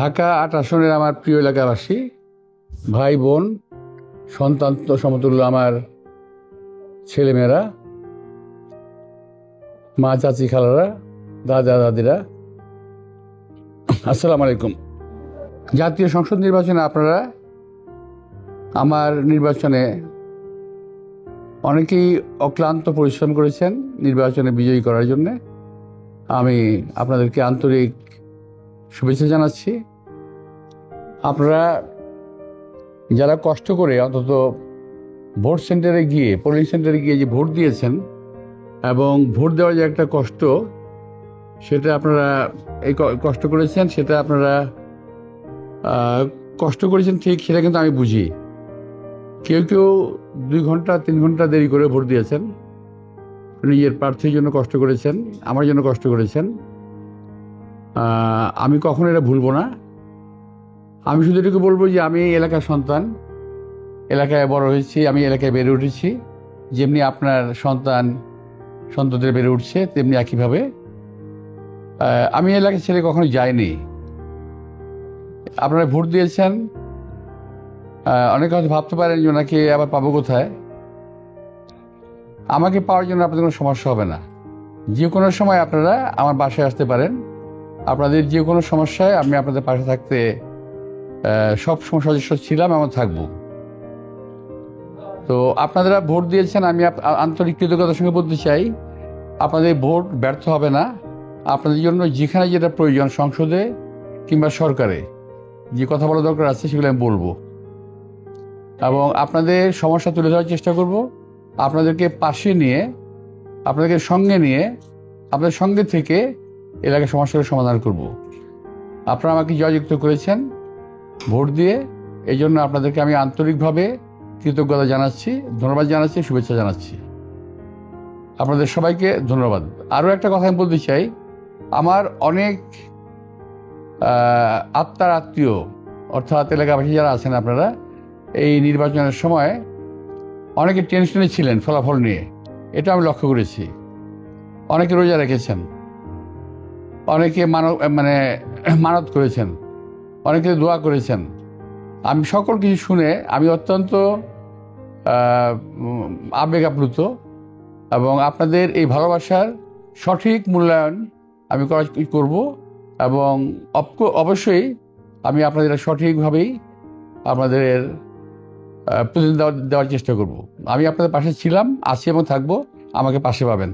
ঢাকা আট আসনের আমার প্রিয় এলাকাবাসী, ভাই বোন, সন্তান সমতুল্য আমার ছেলেমেয়েরা, মা চাচি খালারা, দাদা দাদিরা। আসসালামু আলাইকুম। জাতীয় সংসদ নির্বাচনে আপনারা আমার নির্বাচনে অনেকেই অক্লান্ত পরিশ্রম করেছেন নির্বাচনে বিজয়ী করার জন্যে। আমি আপনাদেরকে আন্তরিক শুভেচ্ছা জানাচ্ছি। আপনারা যারা কষ্ট করে অন্তত ভোট সেন্টারে গিয়ে, পোলিং সেন্টারে গিয়ে যে ভোট দিয়েছেন এবং ভোট দেওয়ার যে একটা কষ্ট, সেটা আপনারা এই কষ্ট করেছেন, সেটা আপনারা কষ্ট করেছেন ঠিক, সেটা কিন্তু আমি বুঝি। কেউ কেউ দুই ঘণ্টা, তিন ঘণ্টা দেরি করে ভোট দিয়েছেন। নিজের প্রার্থীর জন্য কষ্ট করেছেন, আমার জন্য কষ্ট করেছেন। আমি কখনো এটা ভুলবো না। আমি শুধু এটুকু বলব যে আমি এলাকার সন্তান। এলাকায় বড় হয়েছি, আমি এলাকায় বেড়ে উঠেছি। যেমনি আপনার সন্তান সন্তদের বেড়ে উঠছে, তেমনি একইভাবে। আমি এই এলাকা ছেড়ে কখনো যাইনি। আপনারা ভোট দিয়েছেন। অনেকে হয়তো ভাবতে পারেন যে ওনাকে আবার পাবো কোথায়। আমাকে পাওয়ার জন্য আপনাদের কোনো সমস্যা হবে না। যে কোনো সময় আপনারা আমার বাসায় আসতে পারেন। আপনাদের যে কোনো সমস্যায় আমি আপনাদের পাশে থাকতে সব সময় সদস্য ছিলাম এবং থাকব। তো আপনারা ভোট দিয়েছেন, আমি আন্তরিক কৃতজ্ঞতার সঙ্গে বলতে চাই, আপনাদের ভোট ব্যর্থ হবে না। আপনাদের জন্য যেখানে যেটা প্রয়োজন, সংসদে কিংবা সরকারে, যে কথা বলা দরকার আছে সেগুলো আমি বলব। এবং আপনাদের সমস্যা তুলে ধরার চেষ্টা করব। আপনাদেরকে পাশে নিয়ে, আপনাদেরকে সঙ্গে নিয়ে, আপনাদের সঙ্গে থেকে এলাকার সমস্যার সমাধান করব। আপনারা আমাকে জয়যুক্ত করেছেন। ভোট দিয়ে এই জন্য আপনাদেরকে আমি আন্তরিকভাবে কৃতজ্ঞতা জানাচ্ছি, ধন্যবাদ জানাচ্ছি, শুভেচ্ছা জানাচ্ছি। আপনাদের সবাইকে ধন্যবাদ। আরও একটা কথা আমি বলতে চাই, আমার অনেক আত্মার আত্মীয় অর্থাৎ এলাকাবাসী যারা আছেন আপনারা, এই নির্বাচনের সময় অনেকে টেনশনে ছিলেন ফলাফল নিয়ে। এটা আমি লক্ষ্য করেছি। অনেকে রোজা রেখেছেন। অনেকে মানব মানে মানত করেছেন। অনেকে দোয়া করেছেন। আমি সকল কিছু শুনে আমি অত্যন্ত আবেগ আপ্লুত এবং আপনাদের এই ভালোবাসার সঠিক মূল্যায়ন আমি করা, করব এবং অবশ্যই আমি আপনাদের সঠিকভাবেই আপনাদের প্রতিদিন দেওয়ার দেওয়ার চেষ্টা করব। আমি আপনাদের পাশে ছিলাম, আছি এবং থাকব। আমাকে পাশে পাবেন।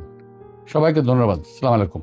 সবাইকে ধন্যবাদ। সালাম আলাইকুম।